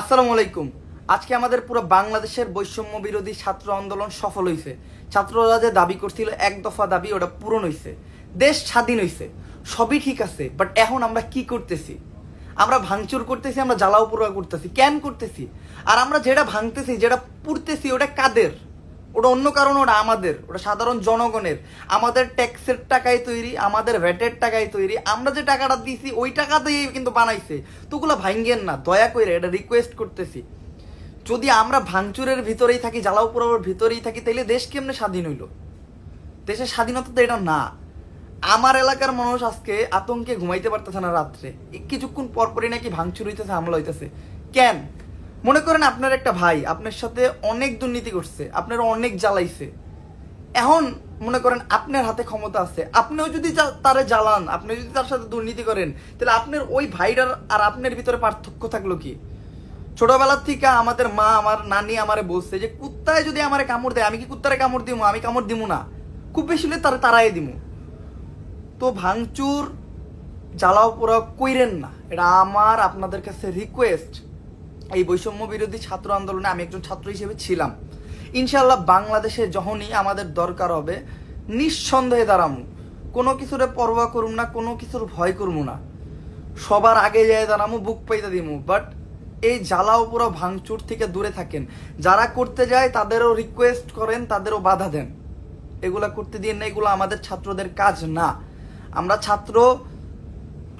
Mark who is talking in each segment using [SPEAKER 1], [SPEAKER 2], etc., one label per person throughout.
[SPEAKER 1] আসসালামু আলাইকুম। আজকে আমাদের পুরো বাংলাদেশের বৈষম্য বিরোধী ছাত্র আন্দোলন সফল হয়েছে ছাত্ররা যে দাবি করছিল, এক দফা দাবি ওটা পূরণ হয়েছে দেশ স্বাধীন হয়েছে সবই ঠিক আছে বাট এখন আমরা কি করতেছি? আমরা ভাঙচুর করতেছি, আমরা জ্বালাও পোড়া করতেছি, কেন করতেছি? আর আমরা যেটা ভাঙতেছি, যেটা পুড়তেছি, ওটা কাদের? ওটা অন্য কারণ, ওটা আমাদের, ওটা সাধারণ জনগণের। আমাদের ট্যাক্সের টাকায় তৈরি, আমাদের ভ্যাটের টাকায় তৈরি, আমরা যে টাকাটা দিছি, ওই টাকা দিয়েই কিন্তু বানাইছে। তো ওগুলো ভাঙ্গেন না, দয়া করে এটা রিকোয়েস্ট করতেছি। যদি আমরা ভাঙচুরের ভিতরেই থাকি, জ্বালাও পোড়ানোর ভিতরেই থাকি তাহলে দেশ কেমনে স্বাধীন হইল? দেশের স্বাধীনতা তো এটা না। আমার এলাকার মানুষ আজকে আতঙ্কে ঘুমাইতে পারতেছে না রাত্রে। কিছুক্ষণ পরপরই নাকি ভাঙচুর হইতেছে, হামলা হইতেছে। কেন? মনে করেন আপনার একটা ভাই আপনার সাথে অনেক দুর্নীতি করছে, আপনার অনেক জ্বালাইছে। এখন মনে করেন আপনার হাতে ক্ষমতা আছে, আপনিও যদি তারে জ্বালান আপনি যদি তার সাথে দুর্নীতি করেন, তাহলে আপনার ওই ভাইটার আর আপনার ভিতরে পার্থক্য থাকল কি? ছোটবেলার থেকে আমাদের মা, আমার নানি আমারে বলছে যে, কুত্তায় যদি আমারে কামড় দেয়, আমি কি কুত্তারে কামড় দিমু? আমি কামড় দিমু না। খুব বেশি হলে তারা তারাই দিমু। তো ভাঙচুর, জ্বালাও পোড়াও কইরেন না। এটা আমার, আপনাদের কাছে রিকোয়েস্ট এই বৈষম্য বিরোধী ছাত্র আন্দোলনে আমি একজন ছাত্র হিসেবে ছিলাম। ইনশাল্লাহ বাংলাদেশে যখনই আমাদের দরকার হবে। নিঃসন্দেহে দাঁড়ামু। কোনো কিছুরে পরোয়া করুম না, কোনো কিছুর ভয় করব না। সবার আগে যায় দাঁড়ামু, বুক পাইতে দিমু। বাট এই জ্বালাও পুরো ভাঙচুর থেকে দূরে থাকেন। যারা করতে যায়, তাদেরও রিকোয়েস্ট করেন, তাদেরও বাধা দেন। এগুলা করতে দিয়ে না, এগুলো আমাদের ছাত্রদের কাজ না। আমরা ছাত্র,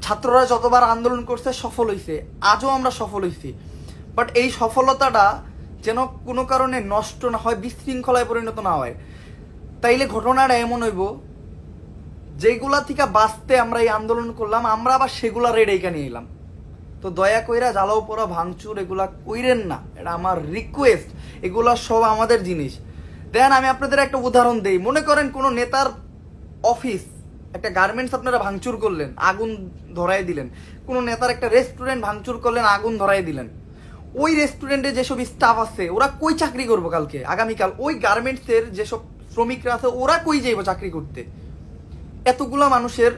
[SPEAKER 1] ছাত্ররা যতবার আন্দোলন করছে, সফল হয়েছে আজও আমরা সফল হয়েছি বাট এই সফলতাটা যেন কোনো কারণে নষ্ট না হয়, বিশৃঙ্খলায় পরিণত না হয়। তাইলে ঘটনাটা এমন হইব, যেগুলা থেকে বাঁচতে আমরা এই আন্দোলন করলাম, আমরা আবার সেগুলা রেড নিয়ে এলাম। তো দয়া কইরা জ্বালাও পোড়া, ভাঙচুর এগুলা কইরেন না। এটা আমার রিকোয়েস্ট এগুলা সব আমাদের জিনিস। দেন আমি আপনাদের একটা উদাহরণ দেই। মনে করেন কোনো নেতার অফিস, একটা গার্মেন্টস আপনারা ভাঙচুর করলেন, আগুন ধরাই দিলেন। কোনো নেতার একটা রেস্টুরেন্ট ভাঙচুর করলেন, আগুন ধরাই দিলেন। ওই রেস্টুরেন্টে যেসব স্টাফ আছে, ওরা কই চাকরি করব কালকে? আগামীকাল ওই গার্মেন্টসের যেসব শ্রমিকরা আছে, ওরা কই যাইব চাকরি করতে? এতগুলা মানুষের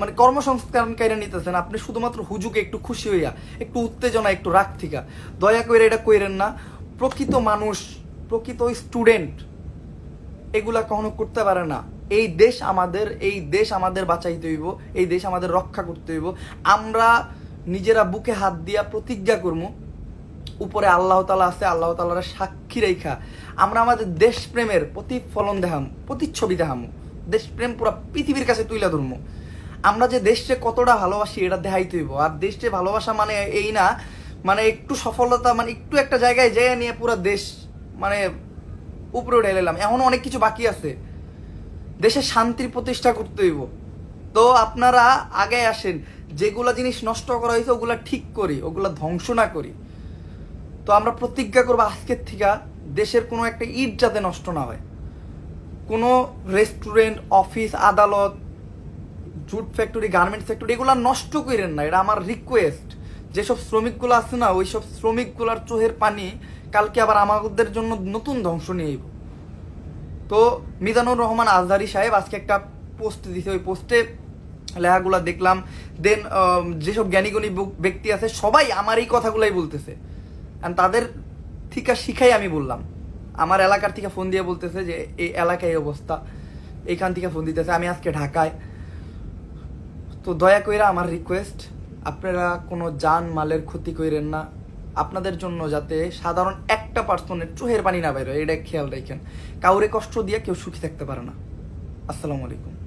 [SPEAKER 1] মানে কর্মসংস্থান কাইরা নিতেছেন, আপনি শুধুমাত্র হুজুকে একটু খুশি হইয়া, একটু উত্তেজনা, একটু রাগ থিকা। দয়া করে এটা কইরেন না, প্রকৃত মানুষ, প্রকৃত স্টুডেন্ট এগুলা কখনো করতে পারে না। এই দেশ আমাদের, এই দেশ আমাদের বাঁচাইতে হইব, এই দেশ আমাদের রক্ষা করতে হইব। আমরা নিজেরা বুকে হাত দিয়া প্রতিজ্ঞা করব উপরে আল্লাহ তালা আছে, আল্লাহ তালার সাক্ষী রেখা। আমরা আমাদের দেশপ্রেমের প্রতিফলন দেখাম, প্রতিচ্ছবি দেখামু। দেশপ্রেম পুরো পৃথিবীর কাছে তুইলা ধরবো আমরা যে দেশকে কতটা ভালোবাসি, এটা দেখাইতে হইব। আর দেশকে ভালোবাসা মানে এই না মানে একটু সফলতা মানে একটু একটা জায়গায় যেয়ে নিয়ে পুরো দেশ মানে উপরে উঠে এলাম। এখনও অনেক কিছু বাকি আছে। দেশে শান্তির প্রতিষ্ঠা করতে হইব। তো আপনারা আগে আসেন, যেগুলা জিনিস নষ্ট করা হয়েছে, ওগুলা ঠিক করি, ওগুলা ধ্বংস না করি। তো আমরা প্রতিজ্ঞা করব আজকের থেকে দেশের কোনো একটা ইট যাতে নষ্ট না হয়। কোনো রেস্টুরেন্ট অফিস আদালত, জুট ফ্যাক্টরি গার্মেন্টস ফ্যাক্টরি এগুলো নষ্ট করেন না। এটা আমার রিকোয়েস্ট যেসব শ্রমিকগুলো আছে না ওই সব শ্রমিকগুলোর চোহের পানি কালকে আবার আমাদের জন্য নতুন ধ্বংস নিয়ে আইব। তো মিজানুর রহমান আজহারি সাহেব আজকে একটা পোস্ট দিছে। ওই পোস্টে লেখাগুলা দেখলাম। দেন যেসব জ্ঞানীগুণী ব্যক্তি আছে, সবাই আমার এই কথাগুলাই বলতেছে। তাদের থেকে শিখাই আমি বললাম। আমার এলাকার থেকে ফোন দিয়ে বলতেছে যে, এই এলাকায় অবস্থা। এইখান থেকে ফোন দিতেছে। আমি আজকে ঢাকায়। তো দয়া কইরা আমার রিকোয়েস্ট আপনারা কোনো যান মালের ক্ষতি কইরেন না। আপনাদের জন্য যাতে সাধারণ একটা পার্সনের চোহের পানি না বেরোয় এটা খেয়াল রাখেন। কাউরে কষ্ট দিয়ে কেউ সুখী থাকতে পারে না। আসসালামু আলাইকুম।